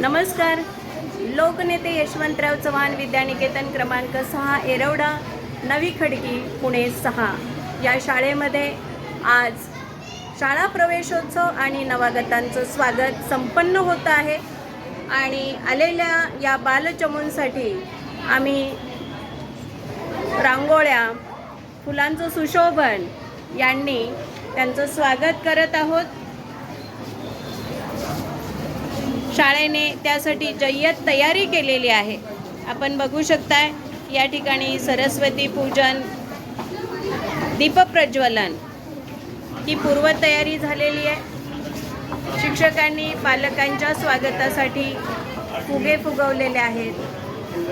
नमस्कार. लोकनेते यशवंतराव चव्हाण विद्यानिकेतन क्रमांक सहा एरवडा नवी खडकी पुणे सहा. या शाळेमध्ये आज शाळा प्रवेशोत्सव आणि नवागतांचं स्वागत संपन्न होत आहे. आणि आलेल्या या बालचमूंसाठी आम्ही रांगोळ्या फुलांचं सुशोभन यांनी त्यांचं स्वागत करत आहोत. शाळेने त्यासाठी जय्यत तयारी केलेली आहे. आपण बघू शकताय या ठिकाणी सरस्वती पूजन दीपप्रज्वलन ही पूर्वतयारी झालेली आहे. शिक्षकांनी पालकांच्या स्वागतासाठी फुगे फुगवलेले आहेत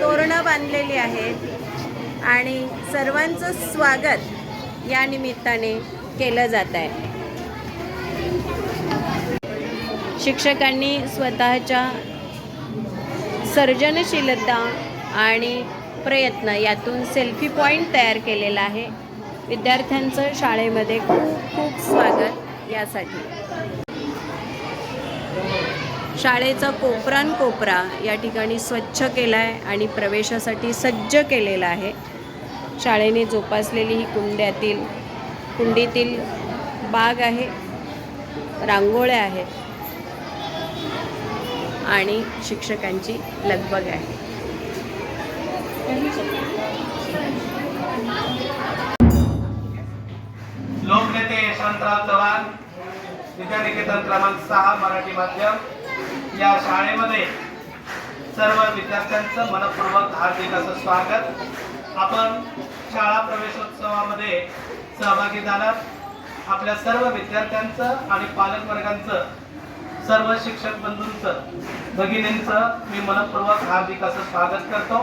तोरणं बांधलेली आहेत आणि सर्वांचं स्वागत या निमित्ताने केलं जात आहे. शिक्षकांनी स्वतःच्या सर्जनशीलता आणि प्रयत्न यातून सेल्फी पॉईंट तयार केलेला आहे. विद्यार्थ्यांचं शाळेमध्ये खूप खूप स्वागत यासाठी. शाळेचा कोपरान कोपरा या ठिकाणी स्वच्छ केला आहे आणि प्रवेशासाठी सज्ज केलेला आहे. शाळेने जोपासलेली ही कुंड्यातील कुंडीतील बाग आहे. रांगोळ्या आहेत. आणि शिक्षकांची लगबग आहे. लोकनेते यशवंतराव चव्हाण विद्यानिकेतन क्रमांक सहा मराठी माध्यम. या शाळेमध्ये सर्व विद्यार्थ्यांचं मनपूर्वक हार्दिक असं स्वागत. आपण शाळा प्रवेशोत्सवामध्ये सहभागी झालात. आपल्या सर्व विद्यार्थ्यांचं आणि पालकवर्गांचं सर्व शिक्षक बंधूंचं भगिनींचं मी मनपूर्वक हार्दिक असं स्वागत करतो.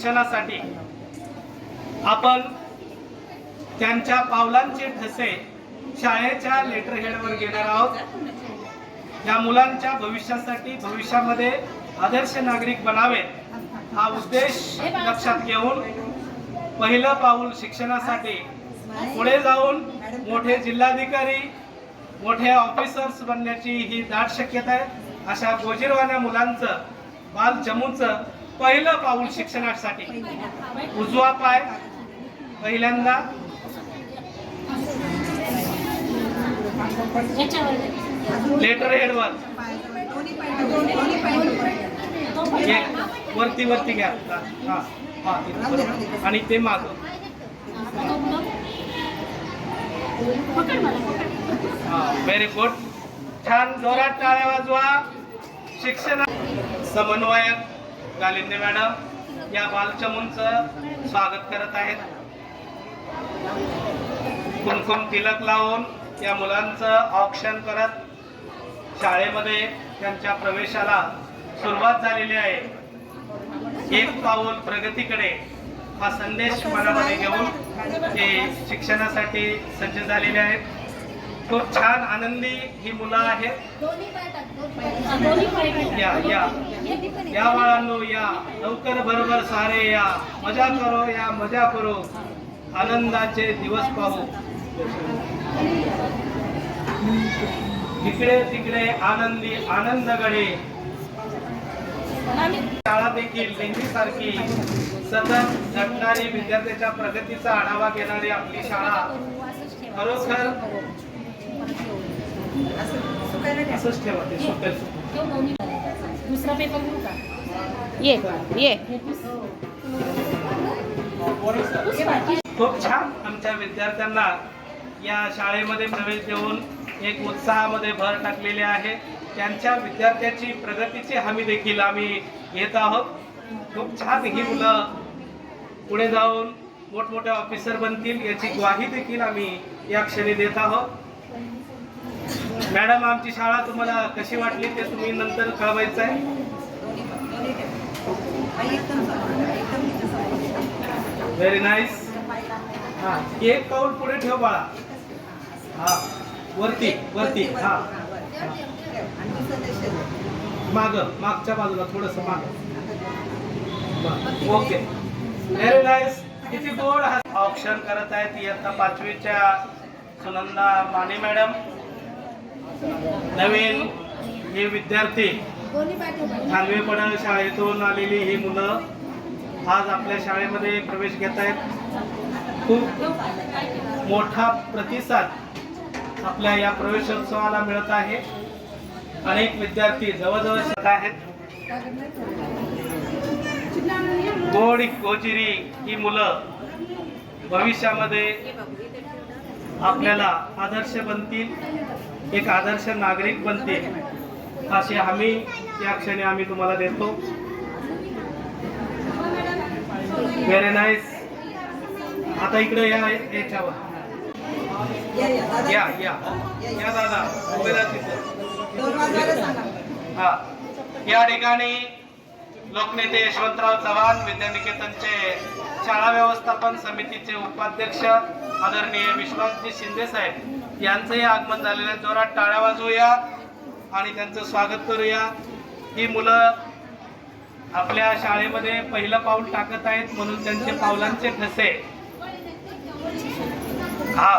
शिक्षणासाठी आपण त्यांच्या पावलांचे ठसे शाळेच्या लेटरहेडवर घेणार आहोत. या मुलांच्या भविष्यासाठी भविष्यामध्ये आदर्श नागरिक बनावेत हा उद्देश लक्षात घेऊन पहिलं पाऊल शिक्षणासाठी पुढे जाऊन मोठे जिल्हाधिकारी मोठे ऑफिसर्स बनण्याची ही दाट शक्यता आहे. अशा गोजीरवाण्या मुलांचं बाल चमूचं पहिलं पाऊल शिक्षणासाठी. उजवा पाय पहिल्यांदा. लेटर हेडवर एक वरती वरती घ्या. हा हा आणि ते माग. हा व्हेरी गुड छान जोरात टाळ्या वाजवा. शिक्षण समन्वयक. गालिंदे मॅडम या बालचमूंचं स्वागत करत आहेत. कुमकुम तिलक लावून या मुलांचं ऑप्शन करत शाळेमध्ये त्यांच्या प्रवेशाला सुरुवात झालेली आहे. एक पाऊल प्रगतीकडे हा संदेश मनामध्ये घेऊन ते शिक्षणासाठी सज्ज झालेले आहेत. खूप छान आनंदी ही मुलं आहेत. या या. या बाळांनो या. लवकर बरोबर सारे या. मजा करो या. मजा करो. आनंदाचे दिवस पाहू. इकडे तिकडे आनंदी आनंद गडे शाळा देखील नेहमी सारखी. सतत घडणारी विद्यार्थ्याच्या प्रगतीचा आढावा घेणारी आपली शाळा. खरोखर असंच ठेवा ते सुटेल दुसरा पेपर घेऊ का? ये ये. खूप छान आमच्या विद्यार्थ्यांना या शाळेमध्ये प्रवेश देऊन एक उत्साहामध्ये भर टाकलेली आहे. त्यांच्या विद्यार्थ्याची प्रगतीची हमी देखील आम्ही घेत आहोत. खूप छान ही मुलं पुढे जाऊन मोठमोठे ऑफिसर बनतील याची ग्वाही देखील आम्ही या क्षणी देत आहोत. मॅडम आमची शाळा तुम्हाला कशी वाटली ते तुम्ही नंतर कळवायचं आहे. व्हेरी नाईस हा एक पाऊल पुढे ठेव बाळा. हा वरती वरती हा. माग मागच्या बाजूला थोडस माग. ओके. व्हेरी नाईस किती गोड ऑप्शन करत आहेत इयत्ता पाचवीच्या सुनंदा माने मॅडम. नवीन हे विद्यार्थी खानवे पडळ शाळेतून आलेली ही मुलं आज आपल्या शाळेमध्ये प्रवेश घेत आहेत. खूप मोठा प्रतिसाद आपल्या या प्रवेशोत्सवाला मिळत आहे. अनेक विद्यार्थी जवळजवळ शिकत आहेत. गोड गोजिरी ही मुलं भविष्यामध्ये आपल्याला आदर्श बनतील. एक आदर्श नागरिक बनतील अशी हमी या क्षणी आम्ही तुम्हाला देतो. व्हेरी नाईस आता इकडे या याच्यावर. या या. या दादा हा. या ठिकाणी लोकनेते यशवंतराव चव्हाण विद्यानिकेतनचे शाळा व्यवस्थापन समितीचे उपाध्यक्ष आदरणीय विश्वासजी शिंदे साहेब. यांचंही आगमन झालेलं आहे. जोरात टाळ्या वाजवूया आणि त्यांचं स्वागत करूया. ही मुलं आपल्या शाळेमध्ये पहिलं पाऊल टाकत आहेत म्हणून त्यांचे पावलांचे ठसे. हा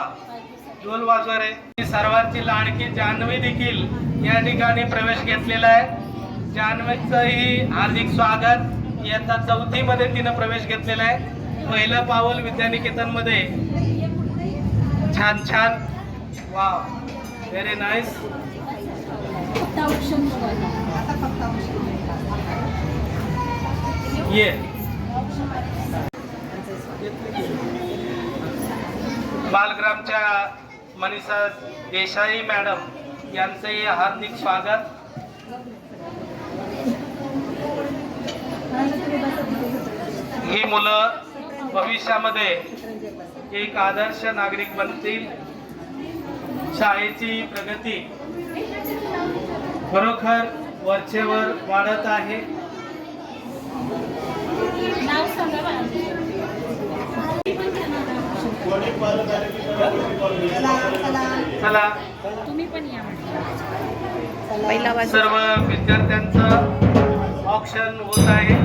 ढोल वाजवर आहे सर्वांची लाडकी जान्हवी देखील या ठिकाणी प्रवेश घेतलेला आहे. जान्हवीचंही हार्दिक स्वागत. इयत्ता चौथीमध्ये तिनं प्रवेश घेतलेला आहे. पहिलं पाऊल विद्यानिकेतनमध्ये. छान छान. वा व्हेरी नाईस ये बालग्रामच्या मनीषा देसाई मॅडम यांचंही हार्दिक स्वागत. ही मुलं भविष्यामध्ये एक आदर्श नागरिक बनतील. शाळेची प्रगती खरोखर वरचेवर वाढत आहे. नाव सांगा मला चला. तुम्ही पण या म्हटलं. पहिला वाज सर्व विद्यार्थ्यांचं ऑप्शन होत आहे.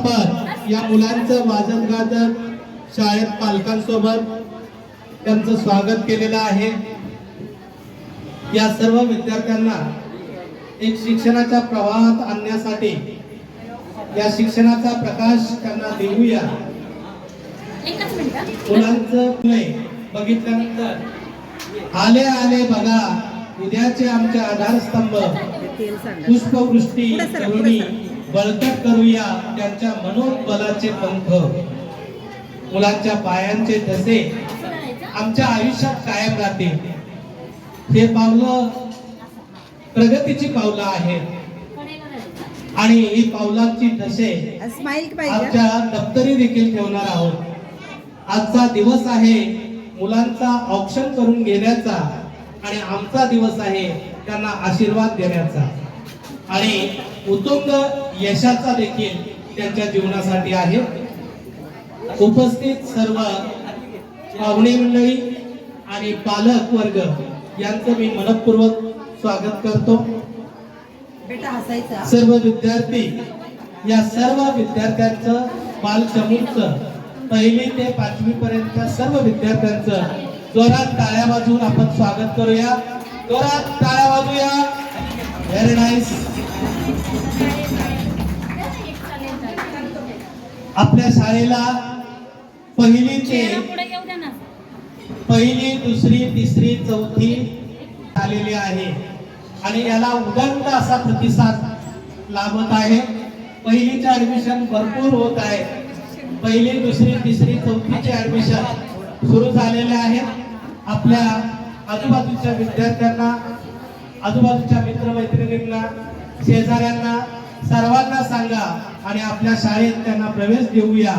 आपण या मुलांचं वाजत गाजत शाळेत पालकांसोबत त्यांचं स्वागत केलेलं आहे. या सर्व विद्यार्थ्यांना एक शिक्षणाच्या प्रवाहात आणण्यासाठी या शिक्षणाचा प्रकाश त्यांना देऊया. मुलांचं बघितल्यानंतर आले आले बघा. उद्याचे आमचे आधारस्तंभ. पुष्पवृष्टी बळकट करूया त्यांच्या मनोबलाचे पंख. मुलांच्या पायांचे ठसे आमच्या आयुष्यात कायम राहतील हे पावलं प्रगतीची पावलं आहेत. आणि ही पावलांची ठसे आमच्या दप्तरी देखील ठेवणार आहोत. आजचा दिवस आहे मुलांचा ऑप्शन करून घेण्याचा आणि आमचा दिवस आहे त्यांना आशीर्वाद देण्याचा. आणि उत्तुंग यशाचा देखील त्यांच्या जीवनासाठी आहे. उपस्थित सर्व पाहुणे मंडळी आणि पालक वर्ग यांचं मी मनपूर्वक स्वागत करतो. सर्व विद्यार्थी या सर्व विद्यार्थ्यांचं बालचमूचं पहिली ते पाचवी पर्यंत सर्व विद्यार्थ्यांचं जोरात टाळ्या वाजवून आपण स्वागत करूया. जोरात टाळ्या वाजूया व्हेरी नाईस आपल्या शाळेला पहिली ते पहिली दुसरी तिसरी चौथी आलेली आहे. आणि याला उदंड असा प्रतिसाद लाभत आहे. पहिलीचे ऍडमिशन भरपूर होत आहे. पहिली दुसरी तिसरी चौथीचे ऍडमिशन सुरू झालेले आहेत आपल्या आजूबाजूच्या विद्यार्थ्यांना आजूबाजूच्या मित्रमैत्रिणींना शेजाऱ्यांना सर्वांना सांगा आणि आपल्या शाळेत त्यांना प्रवेश देऊया.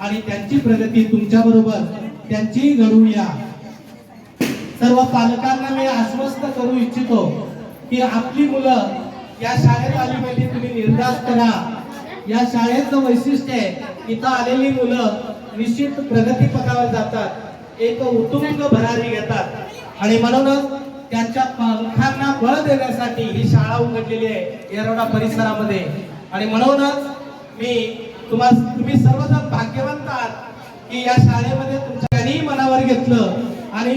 आणि त्यांची प्रगती तुमच्या बरोबर त्यांची घडवूया. सर्व पालकांना मी आश्वस्त करू इच्छितो की आपली मुलं या शाळेत आली म्हणजे तुम्ही निर्धास करा. या शाळेचं वैशिष्ट्य आहे इथं आलेली मुलं निश्चित प्रगती पथावर जातात एक उत्तुंग भरारी घेतात. आणि म्हणूनच त्यांच्या पालकांना बळ देण्यासाठी ही शाळा उघडलेली आहे येरवडा परिसरामध्ये. आणि म्हणूनच मी तुम्हा तुम्ही सर्वजण भाग्यवंत आहात की या शाळेमध्ये तुमच्याही मनावर घेतलं आणि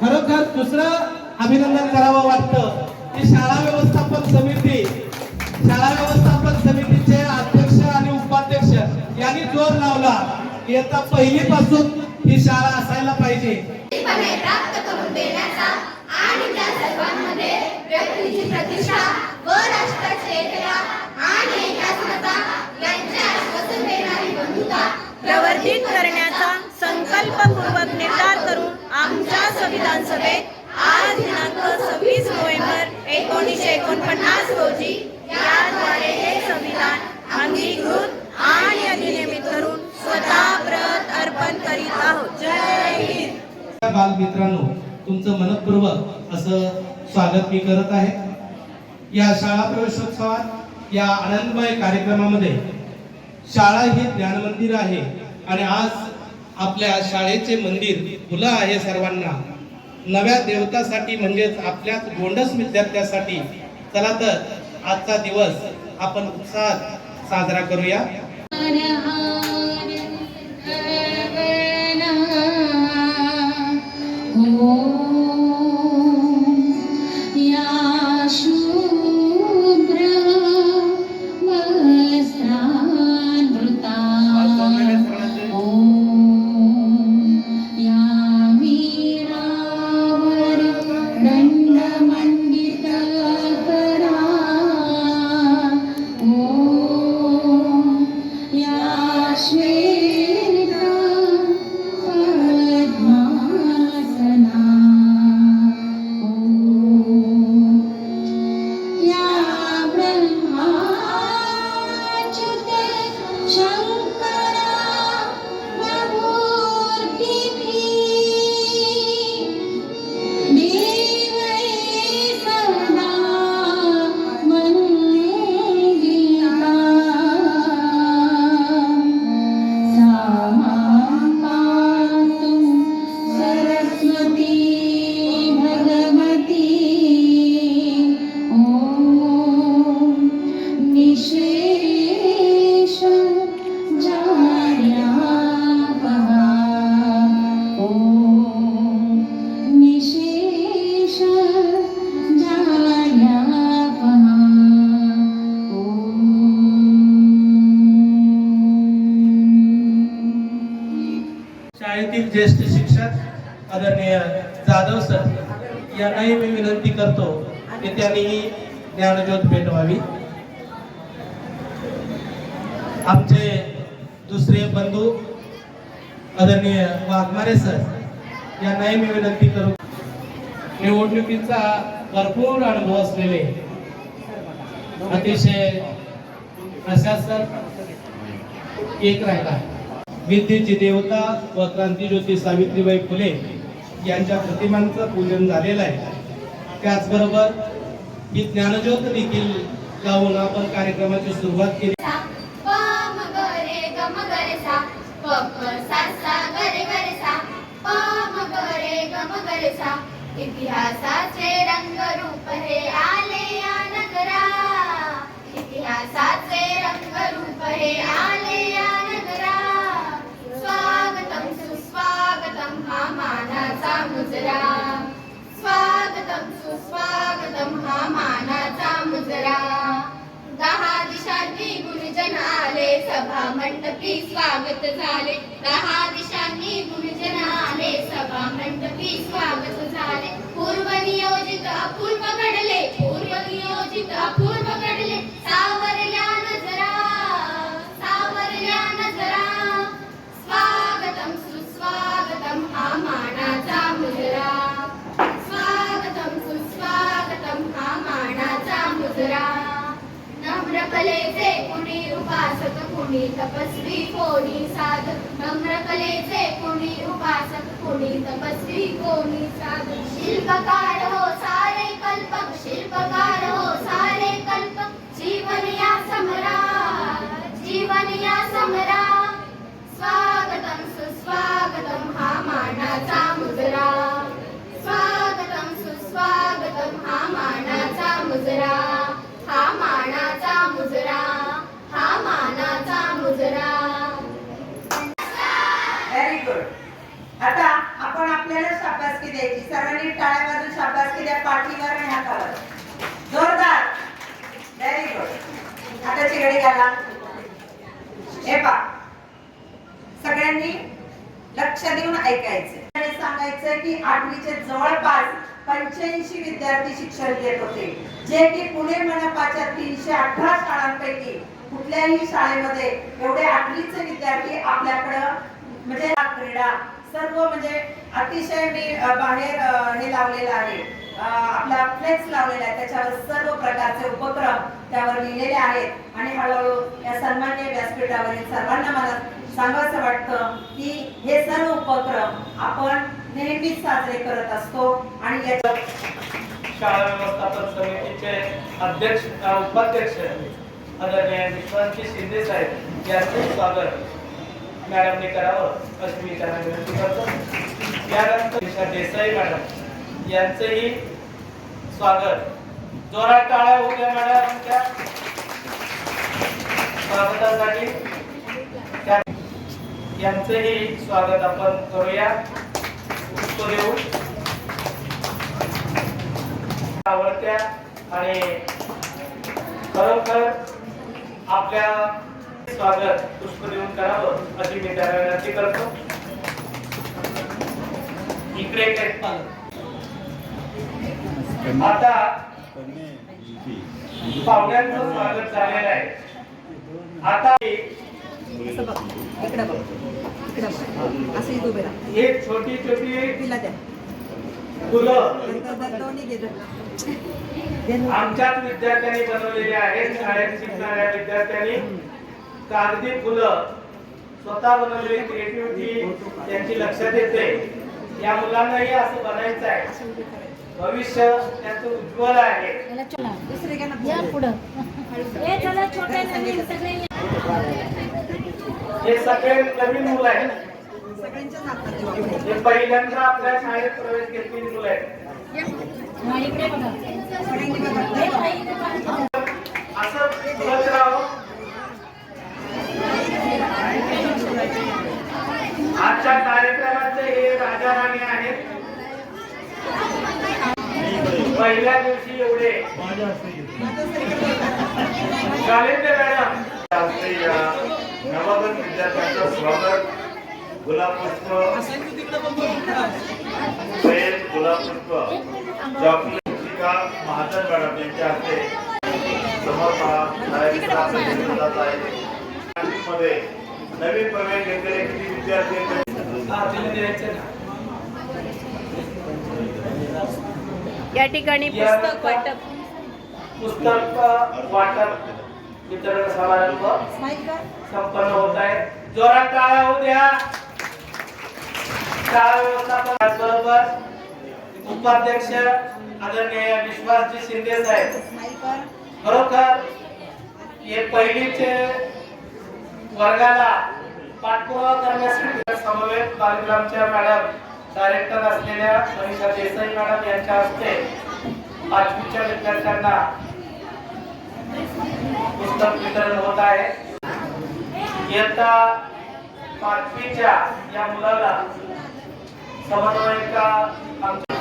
खरोखर दुसरं अभिनंदन करावं वाटतं. की शाळा व्यवस्थापन समिती. शाळा व्यवस्थापन समितीचे अध्यक्ष आणि उपाध्यक्ष यांनी जोर लावला की आता पहिली पासून ही शाळा असायला पाहिजे. प्राप्त करून देण्याचा आणि त्या सर्वांमध्ये व्यक्तीची प्रतिष्ठा व राष्ट्राचे आणि प्रवर्धित करण्याचा संकल्पपूर्वक निर्धार करून आमच्या संविधान सभेत आज दिनांक सव्वीस नोव्हेंबर एकोणीसशे एकोणपन्नास रोजी याद्वारे हे संविधान अंगीकृत आणि अधिनियमित करून स्वतः व्रत अर्पण करीत आहोत. जय हिंद. बाल मित्रांनो तुमचं मनपूर्वक असं स्वागत मी करत आहे. या शाळा प्रवेशोत्सवात या आनंदमय कार्यक्रमामध्ये शाळा ही ज्ञान मंदिर आहे. आणि आज आपल्या शाळेचे मंदिर खुलं आहे सर्वांना. नव्या देवतासाठी म्हणजेच आपल्याच गोंडस विद्यार्थ्यासाठी चला तर आजचा दिवस आपण उत्साहात साजरा करूया. ज्येष्ठ शिक्षक आदरणीय जाधव सर यांनाही मी विनंती करतो की त्यांनीही ज्ञानज्योत पेटवावी आमचे दुसरे बंधू आदरणीय वाघमारे सर यांनाही मी विनंती करू. निवडणुकीचा भरपूर अनुभव असलेले अतिशय प्रशासन एक राहिला विद्येची देवता व क्रांतीज्योती सावित्रीबाई फुले यांच्या प्रतिमांचं पूजन झालेलं आहे. त्याचबरोबर ही ज्ञानज्योत देखील लावून आपण कार्यक्रमाची सुरुवात केली. इतिहासाचे रंग रूप हे आले या नगरा. इतिहासाचे रंग रूप हे आले या नगरा स्वागतम सुस्वागतम हा मानाचा मुजरा. स्वागतम सुस्वागतम हा मानाचा मुजरा. दहा दिशांनी गुरुजन आले सभा मंडपी स्वागत झाले. दहा दिशांनी गुरुजन आले सभा मंडपी स्वागत झाले. पूर्व नियोजित अपूर्व घडले पूर्व नियोजित अपूर्व घडले. सावरल्या हा मानाचा मुजरा. स्वागतम सुस्वागतम हा मानाचा मुजरा कुणी उपासक कुणी तपस्वी कोणी साध नम्रकलेचे कुणी उपासक कुणी तपस्वी कोणी साध शिल्पकार हो सारे कल्पक शिल्पकार हो सारे कल्पक जीवन या समरा जीवन या समरा. स्वागतम सुस्वागतम हा मानाचा मुजरा. स्वागतम सुस्वागतम हा मानाचा मुजरा. हा मानाचा मुजरा. हा मानाचा मुजरा. व्हेरी गुड आता आपण आपल्याला शाबासकी द्यायची. सर्वांनी टाळ्या वाजून शाबासकी द्या पाठीवर आणि हातावर. जोरदार. व्हेरी गुड आता चिरडी घाला. हे पा सगळ्यांनी लक्ष देऊन ऐकायचं आणि सांगायचं की आठवीचे जवळपास पंच्याऐंशी विद्यार्थी शिक्षण घेत होते जे की पुणे मनपाच्या तीनशे अठरा शाळांपैकी कुठल्याही शाळेमध्ये एवढे आठवीचे विद्यार्थी आपल्याकडं म्हणजे क्रीडा सर्व म्हणजे अतिशय मी बाहेर हे लावलेलं आहे. आपला फ्लेक्स लावलेला आहे. त्याच्यावर सर्व प्रकारचे उपक्रम त्यावर लिहिलेले आहेत. आणि हळूहळू या सन्मान्य व्यासपीठावरील सर्वांना मला सांगायचं वाटतं की हे सर्व उपक्रम आपण नेहमीच साजरे करत असतो आणि याच्या शाळा व्यवस्थापन समितीचे अध्यक्ष उपाध्यक्ष आदरणीय विश्वांची शिंदे साहेब यांचे स्वागत मॅडमने करावं अशी मी त्यांना विनंती करतो. यानंतर निशा देसाई मॅडम यांचंही स्वागत. जोरात टाळ्या होत्या मॅडम त्या स्वागतासाठी यांचंही स्वागत आपण करूया. देऊ आवडत्या आणि खरोखर आपल्या स्वागत पुष्प देऊन करावं अशी मी त्यांना विनंती करतो. इकडे आता पाहुण्यांचं स्वागत झालेलं आहे. आता इकडे असं इथं उभे राहा. छोटी छोटी. तिला द्या. आमच्याच विद्यार्थ्यांनी बनवलेले आहेत शाळेत शिकणाऱ्या विद्यार्थ्यांनी. कागदी फुलं. स्वतः बनवलेली क्रिएटिव्हिटी त्यांची लक्षात येते. या मुलांनाही असं बनायचं आहे. भविष्य त्यांचं उज्ज्वल आहे. दुसरे घ्या पुढं. हे सगळे हे सगळे नवीन मुलं आहेत. हे पहिल्यांदा आपल्या शाळेत प्रवेश घेतलेली मुलं आहेत. असं बोलत राहावं आजच्या कार्यक्रमाचे हे राजा राणी आहेत. पहिल्या दिवशी एवढे. चालेल ते मॅडम. आमचे या नवगत विद्यार्थ्यांचं स्वागत. गुलाब पुष्प. प्रेम गुलाब पुष्प. चॉकलेट शिका महाजन मॅडम यांच्या हस्ते आहे नाशिकमध्ये नवीन प्रवेश घेतलेले किती विद्यार्थी? या ठिकाणी पुस्तक वाटप. पुस्तक वाटप वितरण समारंभ संपन्न होत आहे. जोरात टाळ्या होऊ द्या व्यवस्थापन त्याचबरोबर उपाध्यक्ष आदरणीय विश्वासजी शिंदे साहेब. खरोखर हे पहिलीचे वर्गाला पाठपुरावा करण्यासाठी समवेत बालग्रामच्या मॅडम डायरेक्टर असलेल्या मनीषा देसाई मॅडम यांच्या हस्ते पाचवीच्या विद्यार्थ्यांना पुस्तक वितरण होत आहे. इयत्ता पाचवीच्या या मुलाला समन्वयिका आमच्या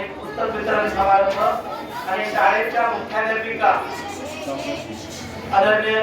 एक पुस्तक वितरण समारंभ आणि शाळेच्या मुख्याध्यापिका आदरणीय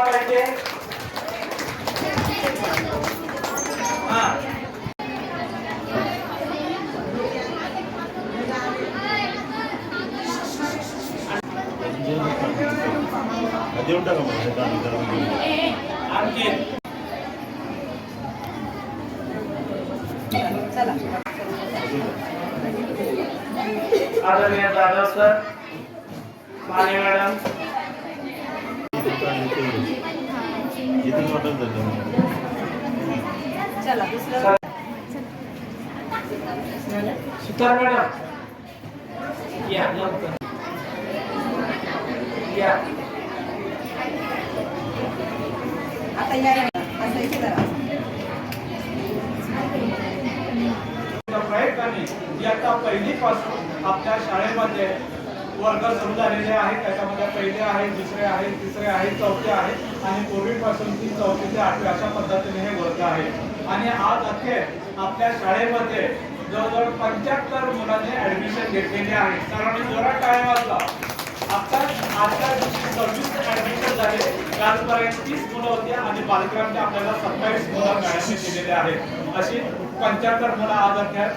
सुतार मॅडम. या लवकर. या. आता या प्रयत्नाने इयत्ता पहिलीपासून आपल्या शाळेमध्ये वर्ग सुरू झालेले आहेत त्याच्यामध्ये पहिले आहे दुसरे आहे तिसरे आहे चौथे आहे आणि कोविडपासून ती चौथी ते आठवी अशा पद्धतीने हे वर्ग आहेत. आणि आज अखेर आपल्या शाळेमध्ये जवळजवळ पंच्याहत्तर मुलांनी ऍडमिशन घेतलेले आहे. सर्वांनी जोरात टाळ्या वाजला आता आजच्या दिवशी सव्वीस ऍडमिशन झाले. कालपर्यंत तीस मुलं होती आणि बालग्रामचे आपल्याला सत्तावीस मुलं मॅडमने दिलेले आहेत. अशी पंच्याहत्तर मुलं आज अखेर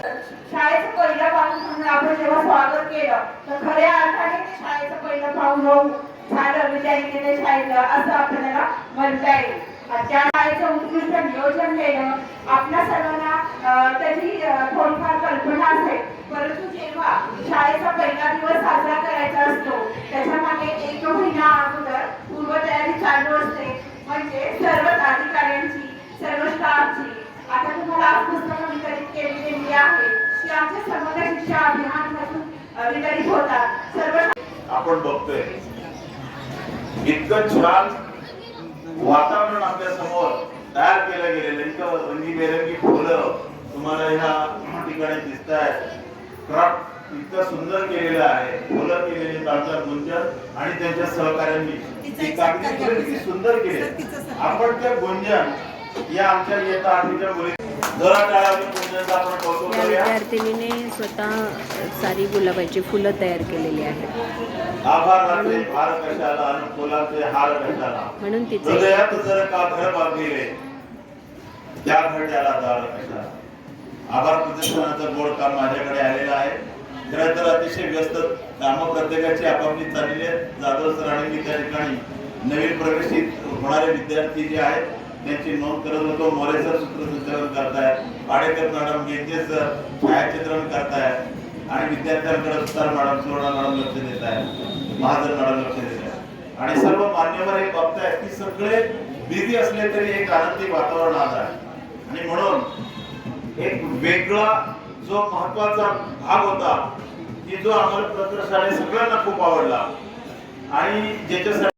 शाळेचं पहिलं पाऊल म्हणून आपण जेव्हा स्वागत केलं तर खऱ्या अर्थाने ते शाळेचं पहिलं पाऊल होऊन झालं. विद्यार्थी शाळेचं असं आपल्याला म्हणता येईल. उत्कृष्ट नियोजन केलं. आपल्या सर्वांना त्याची थोडीफार कल्पना असेल. परंतु जेव्हा शाळेचा पहिला दिवस साजरा करायचा असतो त्याच्यामागे एक महिना अगोदर पूर्वतयारी चालू असते. म्हणजे सर्व अधिकाऱ्यांची सर्व स्टाफची. आता तुम्हाला आज पुस्तकं वितरित केली गेली आहे की आमच्या समग्र शिक्षा अभियानापासून वितरित होतात. सर्व आपण बघतोय इतकं छान वातावरण आपल्यासमोर तयार केलं गेलेलं इतकं रंगीबेरंगी फुलं तुम्हाला ह्या ठिकाणी दिसत आहेत क्राफ्ट इतकं सुंदर केलेलं आहे. फुलं केलेली आमच्या गुंजन आणि त्यांच्या सहकार्यांनी. ती कागदी फुलं किती सुंदर केली. आपण त्या गुंजन या आमच्या आठवीच्या विद्यार्थिनीने स्वतः सारी गुलाबाची फुलं तयार केलेली आहेत. म्हणून तिचे कशाला? आभार प्रदर्शनाचं गोड काम माझ्याकडे आलेलं आहे. खरं तर अतिशय व्यस्त कामं प्रत्येकाची आपापली चाललेली आहेत. जाधव सर आणि मी त्या ठिकाणी नवीन प्रवेशित होणारे विद्यार्थी जे आहेत यांची नोंद करत होतो. मोरे सर सूत्रसंचालन करतायत पाडेकर मॅडम गेंजे सर छायाचित्रण करतायत आणि विद्यार्थ्यांकडे सुतार मॅडम सुवर्णा मॅडम लक्ष देत आहे महाजन मॅडम लक्ष देत आहे आणि सर्व मान्यवर हे बघतायत की सगळे बिझी असले तरी एक आनंदी वातावरण आज आहे. आणि म्हणून एक वेगळा जो महत्त्वाचा भाग होता की जो आम्हाला प्रत्यक्षाने सगळ्यांना खूप आवडला. आणि ज्याच्यासाठी